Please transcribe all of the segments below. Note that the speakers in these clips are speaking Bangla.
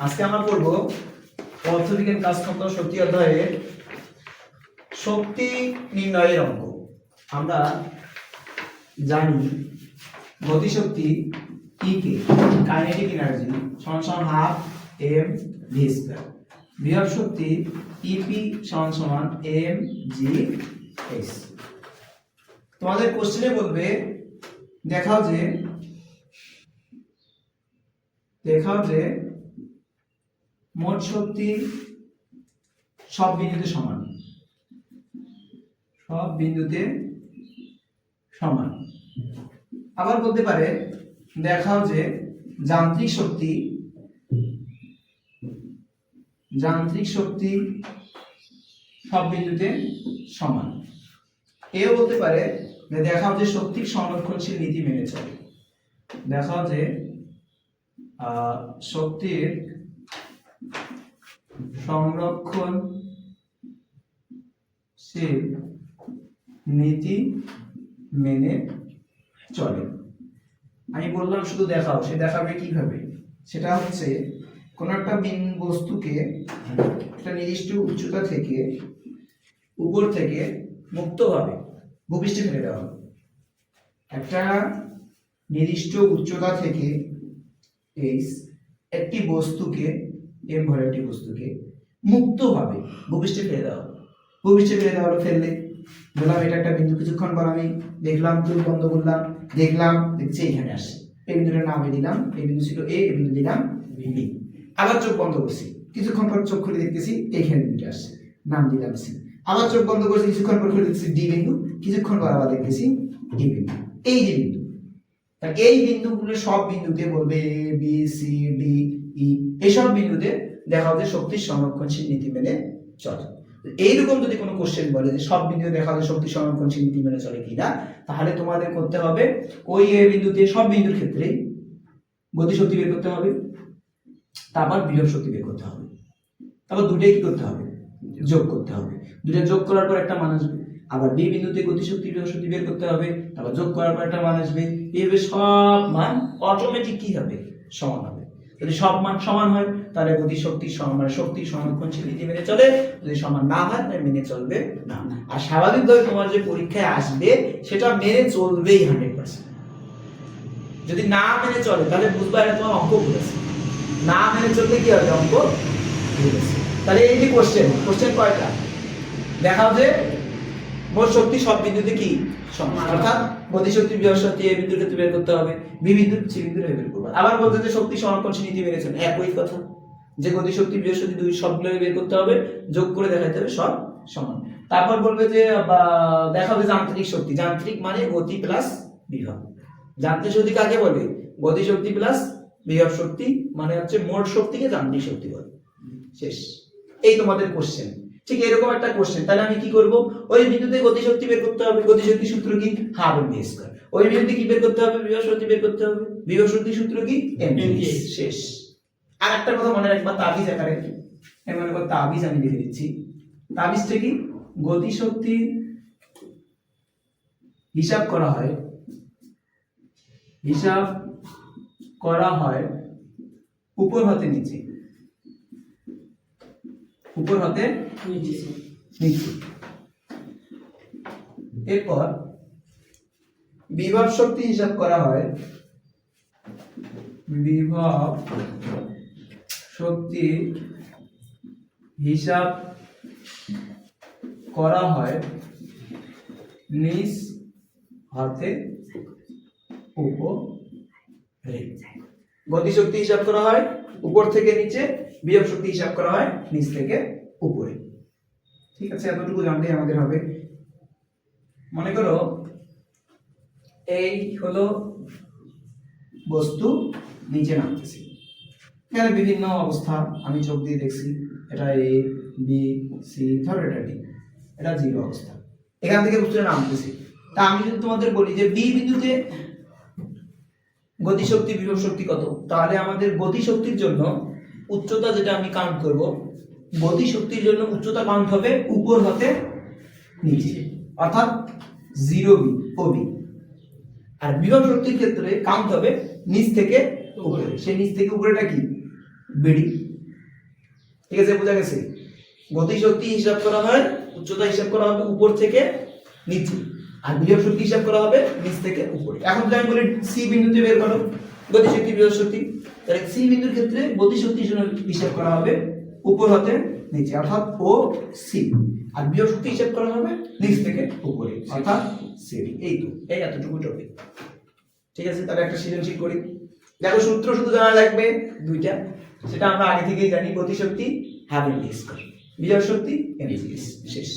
আজকে আমরা পড়ব পদার্থবিজ্ঞান কাজ ক্ষমতা শক্তি অধ্যায়ে শক্তি নির্ণয়ের অঙ্ক আমরা জানি গতিশক্তি ই কে কাইনেটিক এনার্জি সমান সমান হাফ এম ভি স্কয়ার বিভব শক্তি ইপি সমান সমান এম জি এস তোমাদের কোশ্চেনে বলবে, দেখাও যে দেখাও যে মোট শক্তি সব বিন্দুতে সমান। সব বিন্দুতে সমান। আবার বলতে পারে, দেখাও যে যান্ত্রিক শক্তি যান্ত্রিক শক্তি সব বিন্দুতে সমান। এও বলতে পারে দেখাও যে শক্তির সংরক্ষণশীল নীতি মেনে চলে। দেখাও যে শক্তির সংরক্ষণশীল নীতি মেনে চলে। আমি বললাম শুধু দেখাও, সে দেখাবে কীভাবে? সেটা হচ্ছে, কোন একটা বিন বস্তুকে, একটা নির্দিষ্ট উচ্চতা থেকে উপর থেকে মুক্তভাবে ভূপৃষ্ঠে ফেলে দেওয়া হবে। একটা নির্দিষ্ট উচ্চতা থেকে এই একটি বস্তুকে এম একটি বস্তুকে। মুক্তভাবে ভূপৃষ্ঠে ফেলে দেওয়া। ভূপৃষ্ঠে ফেলে দেওয়া হলো ফেললে। বললাম, এটা একটা বিন্দু কিছুক্ষণ পর আমি দেখলাম চোখ বন্ধ করলাম, দেখলাম, দেখছি এখানে আসছে। এই বিন্দুটার নামে দিলাম, এই বিন্দু ছিল এ, এই বিন্দু দিলাম বি। আবার চোখ বন্ধ করছি। কিছুক্ষণ পর চোখ খুলে দেখতেছি এইখানে বিন্দুটা আসছে। নাম দিলাম সি। আবার চোখ বন্ধ করছি, কিছুক্ষণ পর খুলে দেখতেছি ডি বিন্দু, কিছুক্ষণ পর আবার দেখতেছি ডি বিন্দু। এই যে বিন্দু এই বিন্দুগুলো সব বিন্দুতে বলবে A B C D E এইসব বিন্দুতে দেখা হচ্ছে শক্তির সংরক্ষণশীল নীতি মেনে চলে। এইরকম যদি কোনো কোশ্চেন বলে যে সব বিন্দুতে দেখা যায় শক্তি সংরক্ষণশীল নীতি মেনে চলে কিনা, তাহলে তোমাদের করতে হবে ওই এ বিন্দুতে সব বিন্দুর ক্ষেত্রে গতি শক্তি বের করতে হবে, তারপর বিভব শক্তি বের করতে হবে। তারপর দুটোই কি করতে হবে? যোগ করতে হবে। দুটো যোগ করার পর একটা মান আসবে। আবার বি বিন্দুতে গতিশক্তি শক্তি বের করতে হবে, তারপর যোগ করার পর একটা মান আসবে এইভাবে সব মান অটোমেটিক কি হবে? সমান হবে। যদি সব মান সমান হয়, তাহলে গতিশক্তি সমান মানে শক্তি সংরক্ষণশীল নীতি মেনে চলে, যদি সমান না হয়, তাহলে মেনে চলবে না। আর স্বাভাবিকভাবে তোমার যে পরীক্ষায় আসবে, সেটা মেনে চলবেই হান্ড্রেড পার্সেন্ট যদি না মেনে চলে, তাহলে এটা তোমার অঙ্ক ভুলেছে না মেনে চললে কি হবে? অঙ্ক ভুলেছে তাহলে এই যে কোশ্চেন কোশ্চেন কয়টা? দেখাও যে মোট শক্তি সব বিন্দুতে কি সমান? অর্থাৎ গতিশক্তি শক্তি এই বিন্দুর ক্ষেত্রে বের করতে হবে বি বিন্দু সি বিন্দুর বের করবে। আবার বলতে যে শক্তি সংরক্ষণশীল নীতি চলে একই কথা। যে গতিশক্তি বিভব শক্তি দুই সবগুলো বের করতে হবে যোগ করে দেখাতে হবে সব সমান। তারপর বলবে যে দেখাবে যান্ত্রিক শক্তি। যান্ত্রিক মানে গতি প্লাস বিভব। যান্ত্রিক শক্তি কাকে বলে? গতি শক্তি প্লাস বিভব শক্তি মানে হচ্ছে মোট শক্তিকে যান্ত্রিক শক্তি বলে। শেষ। এই তোমাদের কোশ্চেন ঠিক এরকম একটা কোশ্চেন তাহলে আমি কি করব? ওই বিন্দুতে গতিশক্তি বের করতে হবে। গতিশক্তি সূত্র কি? Half M V square. ওই বিন্দুতে কি বের করতে হবে? বিভব শক্তি বের করতে হবে। বিভব শক্তি সূত্র কি? এম শেষ। আর একটা কথা মনে রাখবা তাবিজ আকারে। আমি মনে করো তাবিজ আমি লিখে দিচ্ছি। তাবিজটা কি? গতিশক্তি হিসাব করা হয়। হিসাব করা হয় উপর হতে নিচে। উপর হতে নিচে এরপর বিভব শক্তি হিসাব করা হয়। বিভব শক্তি হিসাব করা হয় নিচ হতে উপরে। গতিশক্তি হিসাব করা হয় উপর থেকে নিচে বিভব শক্তি হিসাব করা হয় নিচ থেকে উপরে। ঠিক আছে, এতটুকু জানলেই আমাদের হবে। মনে করো, এই হলো বস্তু নিচে নামতেছে। এখানে বিভিন্ন অবস্থা, আমি চোখ দিয়ে দেখছি। এটা এ বি সি ধরো এটা ডি এটা জিরো অবস্থা। এখান থেকে বস্তুটা নামতেছে। তা আমি যদি তোমাদের বলি যে বি বিন্দুতে গতিশক্তি, বিভব শক্তি কত? তাহলে আমাদের গতিশক্তির জন্য উচ্চতা যেটা আমি কাউন্ট করব গতি শক্তির জন্য উচ্চতা কাউন্ট হবে উপর হতে নিচে অর্থাৎ জিরো বি ও বি আর বিভব শক্তির ক্ষেত্রে কাউন্ট হবে নিচ থেকে উপরে। সেই নিচ থেকে উপরেটা কি? বিডি। ঠিক আছে বোঝা গেছে? গতিশক্তি হিসাব করা হয় উচ্চতা হিসাব করা হবে উপর থেকে নিচে। আর বিভব শক্তি হিসাব করা হবে নিচ থেকে উপরে। এখন যদি আমি বলি সি বিন্দুতে বের করো গতিশক্তি বিভব শক্তি। তাহলে সি বিন্দুর ক্ষেত্রে গতিশক্তি হিসাব করা হবে উপর হতে নিচে অর্থাৎ ও সি আর বিভব শক্তি হিসাব করা হবে নিচ থেকে উপরে অর্থাৎ সি এই তো এই এতটুকু টপিক ঠিক আছে তাহলে একটা সৃজনশীল করি। দেখো সূত্র শুধু জানা লাগবে দুইটা। সেটা আমরা আগে থেকেই জানি গতিশক্তি হাফ এম স্কয়ার বিজয় শক্তি এনএসএস শেষ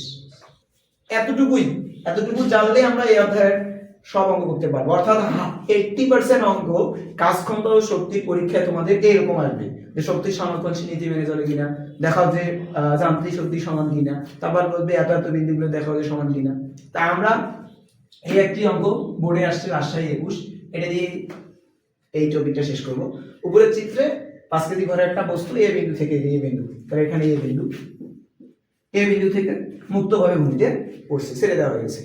এতটুকুই এতটুকু জানলে আমরা এই অধ্যায়ের সব অঙ্ক করতে পারব। অর্থাৎ এইটটি পার্সেন্ট অঙ্ক কাজ ক্ষমতা ও শক্তির পরীক্ষায় তোমাদের এরকম আসবে যে শক্তির সংরক্ষণশীল নীতি মেনে চলে কিনা, দেখাও যে যান্ত্রিক শক্তি সমান কিনা, তারপর বলবে এত এত বিন্দুগুলো দেখাও যে সমান কিনা। তা আমরা এই একটি অঙ্ক বোর্ডে আসছে রাজশাহী একুশ। এটা দিয়ে এই টপিকটা শেষ করব। উপরের চিত্রে পাঁচ কেজি ঘরে একটা বস্তু, এ বিন্দু থেকে এ বিন্দু। তাহলে এখানে এ বিন্দু। এ বিন্দু থেকে মুক্তভাবে ভূমিতে পড়ছে, ছেড়ে দেওয়া হয়েছে।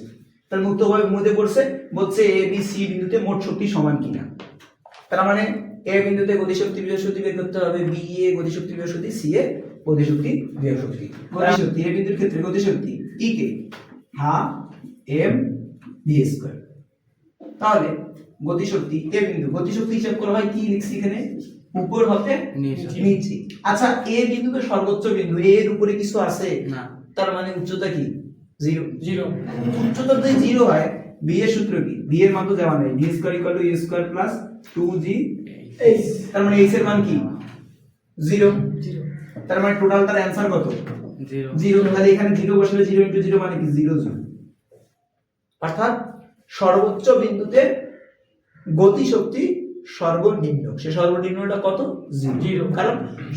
তাহলে মুক্তভাবে ভূমিতে পড়ছে বলছে এ বি সি বিন্দুতে মোট শক্তি সমান কিনা। তার মানে এ বিন্দুতে গতিশক্তি শক্তি বের করতে হবে বি এ গতিশক্তি শক্তি সি এ গতিশক্তি বিজয় শক্তি গতিশক্তি এ বিন্দুর ক্ষেত্রে গতিশক্তি E K half M V square তাহলে গতিশক্তি এ বিন্দু গতিশক্তি হিসাব করা হয় কি লিখছি এখানে? উপর হতে নিচে। আচ্ছা এ বিন্দু তো সর্বোচ্চ বিন্দু এ এর উপরে কিছু আছে? না। তার মানে উচ্চতা কি? জিরো জিরো উচ্চতা যদি জিরো হয় বি এর সূত্র কি? বি এর মান তো দেওয়া নেই। B square equal to square plus two G H তার মানে এইচ এর মান কি? জিরো তার মানে টোটাল তার অ্যান্সার কত? জিরো জিরো তাহলে এখানে জিরো বসালে জিরো ইন্টু জিরো মানে কি? জিরো জিরো অর্থাৎ সর্বোচ্চ বিন্দুতে গতি শক্তি সর্বনিম্ন। সে সর্বনিম্নটা কত? জিরো। কারণ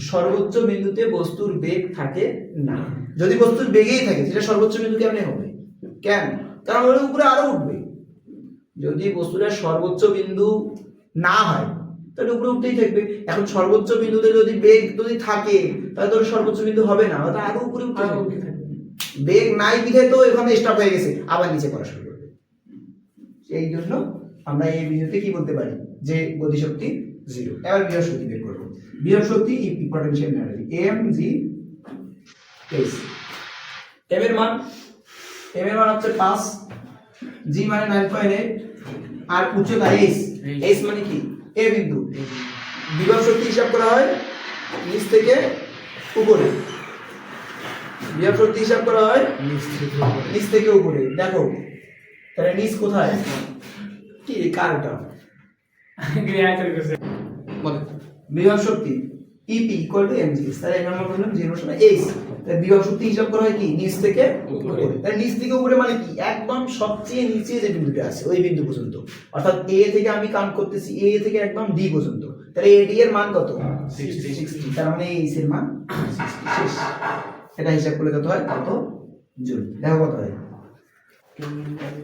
সর্বোচ্চ বিন্দুতে বস্তুর বেগ থাকে না। যদি বস্তুর বেগেই থাকে সেটা সর্বোচ্চ বিন্দু কেমনে হবে? কেন? কারণ ওর উপরে আরও উঠবে। যদি বস্তুটা সর্বোচ্চ বিন্দু না হয় তাহলে উপরে উঠতেই থাকবে। এখন সর্বোচ্চ বিন্দুতে যদি বেগ যদি থাকে তাহলে তো সর্বোচ্চ বিন্দু হবে না। ওটা আরও উপরে উঠতে থাকবে। বেগ নাই বিধে তো এখানে স্টপ হয়ে গেছে। আবার নিচে পড়া শুরু করবে। এই জন্য আমরা এই বিন্দুতে কি বলতে পারি? যে গতিশক্তি জিরো এবার বিভব শক্তি বের করব। বিভব শক্তি potential energy M G S M এর মান? এম এর মান হচ্ছে পাঁচ। জি মানে নাইন পয়েন্ট এইট আর উচ্চতা এস এস মানে কি? এ বিন্দু। বিভব শক্তি হিসাব করা হয় নিচ থেকে উপরে। বিভব শক্তি হিসাব করা হয় নিচ থেকে উপরে। নিচ থেকে উপরে। দেখো তাহলে নিচ কোথায়? কি কার ওটা বলে বিভব শক্তি ইপি ইকুয়াল টু এমজিএস তাহলে এখানে আমরা বললাম জিরো সমান এইচ তাহলে বিভব শক্তি হিসাব করা হয় কি? নিচ থেকে উপরে। উপরে। তাহলে নিচ থেকে উপরে মানে কি? একদম সবচেয়ে নিচে যে বিন্দুটা আছে ওই বিন্দু পর্যন্ত। অর্থাৎ এ থেকে আমি কাউন্ট করতেছি এ থেকে একদম ডি পর্যন্ত। তাহলে এডি এর মান কত? 60 60 তার মানে এইচ এর মান এটা হিসাব করলে কত হয়? কত? জুল। দেখো কত হয়।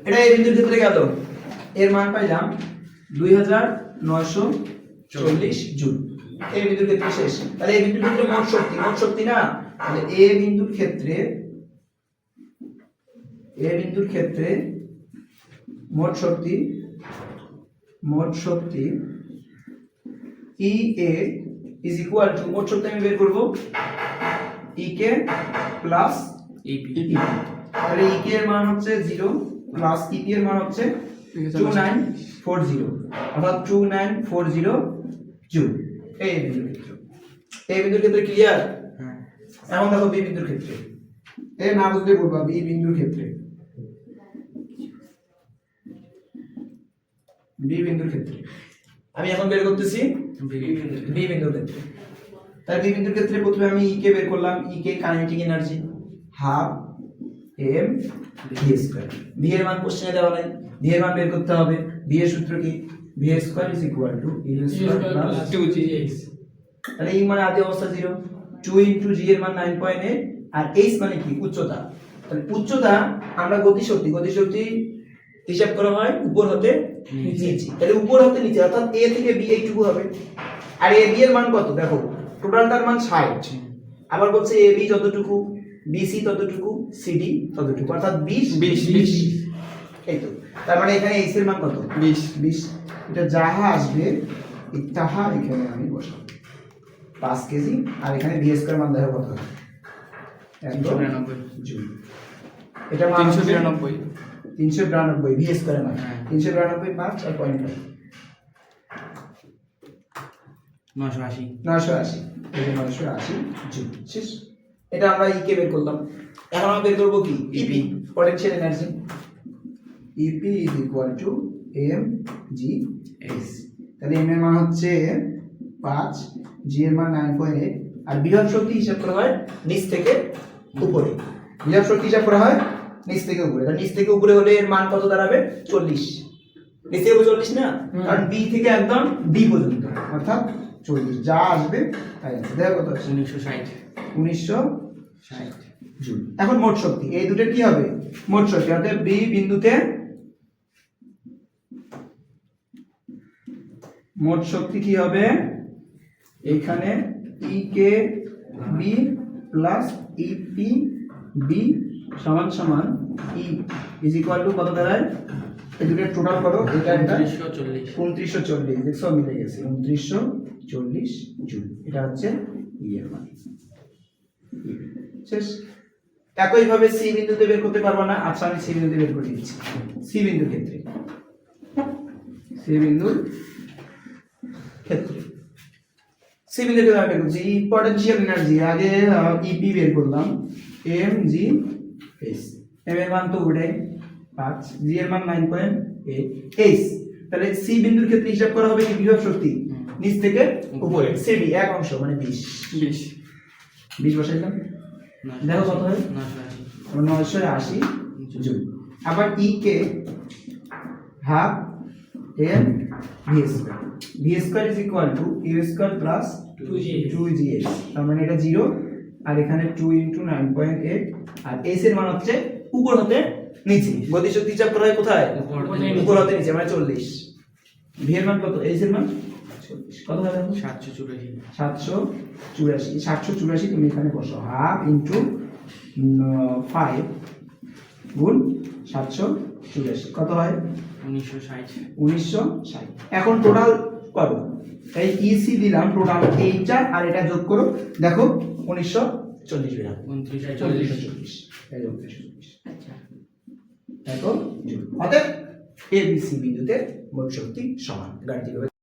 এটা এই বিন্দুর ক্ষেত্রে গেল। এর মান পাইলাম দুই হাজার নয়শো চল্লিশ জুল এই বিন্দুর ক্ষেত্রে শেষ। তাহলে বিন্দুর ক্ষেত্রে মোট শক্তি। মোট শক্তি না? তাহলে এ বিন্দুর ক্ষেত্রে এ বিন্দুর ক্ষেত্রে মোট শক্তি মোট শক্তি E A is equal to মোট শক্তি আমি বের করব E K plus EP EP তাহলে ইকে এর মান হচ্ছে জিরো প্লাস ইপি এর মান হচ্ছে টু নাইন ফোর জিরো অর্থাৎ two nine four zero joule এই বিন্দুর ক্ষেত্রে। এই বিন্দুর ক্ষেত্রে ক্লিয়ার এখন দেখো বি বিন্দুর ক্ষেত্রে। এ না বুঝলে বলবা বি বিন্দুর ক্ষেত্রে। বি বিন্দুর ক্ষেত্রে। আমি এখন বের করতেছি বি বিন্দুর ক্ষেত্রে। তাহলে বি বিন্দুর ক্ষেত্রে প্রথমে আমি ই কে বের করলাম। E K kinetic energy half M V square V এর মান কোশ্চেনে দেওয়া নাই। ভি এর মান বের করতে হবে। ভি এর সূত্র কি? V square is equal to U square plus তাহলে ই মানে আদি অবস্থা জিরো টু ইন্টু জি এর মান নাইন পয়েন্ট এইট আর এইচ মানে কি? উচ্চতা। তাহলে উচ্চতা আমরা গতিশক্তি গতিশক্তি হিসাব করা হয় উপর হতে নিচে। তাহলে উপর হতে নিচে অর্থাৎ এ থেকে বি এইটুকু হবে। আর এ বি এর মান কত? দেখো টোটালটার মান ষাট। আবার বলছে এ বি যতটুকু বিসি ততটুকু সিডি ততটুকু। অর্থাৎ বিশ। বিশ, বিশ। এই তো। তার মানে এখানে এইচ এর মান কত? বিশ। বিশ। এটা যাহা আসবে এই তাহা এখানে আমি বসাবো। পাঁচ কেজি আর এখানে বি স্কোয়ার মান দেখো কত তিনশো বিরানব্বই এটা তিনশো বিরানব্বই। তিনশো বিরানব্বই ভি স্কোয়ার মান। হ্যাঁ। তিনশো বিরানব্বই পাঁচ আর পয়েন্ট নশো আশি। নয়শো আশি। এই যে নয়শো আশি জুল শেষ। এটা আমরা ইকে বের করলাম। এখন আমরা বের করব কি? EP potential energy EP is equal to M G S তাহলে এম এর মান হচ্ছে পাঁচ জি এর মান নাইন পয়েন্ট এইট আর বিভব শক্তি হিসাব করা হয় নিচ থেকে উপরে। বিভব শক্তি হিসাব করা হয় নিচ থেকে উপরে। কারণ নিচ থেকে উপরে হলে এর মান কত দাঁড়াবে? চল্লিশ। নিচ থেকে চল্লিশ না। কারণ বি থেকে একদম ডি পর্যন্ত। অর্থাৎ চল্লিশ। যা আসবে তাই আসবে। দেখো কত উনিশশো ষাট। উনিশশো ষাট। জুল এখন মোট শক্তি। এই দুটোর কি হবে? মোট শক্তি। অর্থাৎ বি বিন্দুতে মোট শক্তি কি হবে? এখানে E K B plus E P B সমান সমান ই ইজ ইকুয়াল টু কত দাঁড়ায়? দুটোর টোটাল করো এটা একটা উনত্রিশশো চল্লিশ। উনত্রিশশো চল্লিশ দেখছ মিলে গেছে উনত্রিশশো চল্লিশ জুল এটা হচ্ছে ই এর মান। শেষ। একইভাবে সি বিন্দুতে বের করতে পারব না আচ্ছা আমি সি বিন্দুতে বের করে দিচ্ছি। সি বিন্দুর ক্ষেত্রে। সি বিন্দুর ক্ষেত্রে সি বিন্দুর ক্ষেত্রে আমি বের করছি পটেনশিয়াল এনার্জি আগে ইপি বের করলাম এম জি এস এম এর মান তো উঠে পাঁচ জি এর মান নাইন পয়েন্ট এইট এইচ তাহলে সি বিন্দুর ক্ষেত্রে হিসাব করা হবে কি বিভব শক্তি? নিচ থেকে উপরে সেবি এক অংশ মানে বিশ। বিশ। বিশ বসাইলাম। দেখো কত হয়? নয়শো আশি জুল। আবার E K half M V square V square is equal to U square plus 2GS two G S তার মানে এটা জিরো আর এখানে two into nine point eight আর এস এর মান হচ্ছে উপর হতে নিচে। গতিশক্তি হিসাব করা হয় কোথায়? উপর হতে নিচে। মানে চল্লিশ। ভি এর মান কত? এস এর মান? কত দেখো? সাতশো চুরাশি। সাতশো চুরাশি। সাতশো চুরাশি তুমি এখানে বসো। হাফ ইন্টু ফাইভ গুণ সাতশো চুরাশি। কত হয়? উনিশশো ষাট। উনিশশো ষাট। এখন টোটাল করো এই ইসি দিলাম টোটাল এইটা আর এটা যোগ করো। দেখো উনিশশো চল্লিশ বেরাম উনত্রিশশো চল্লিশ। চল্লিশ চল্লিশ দেখো অতএব এবিসি বিন্দুতে মোট শক্তি সমান। গাণিতিকভাবে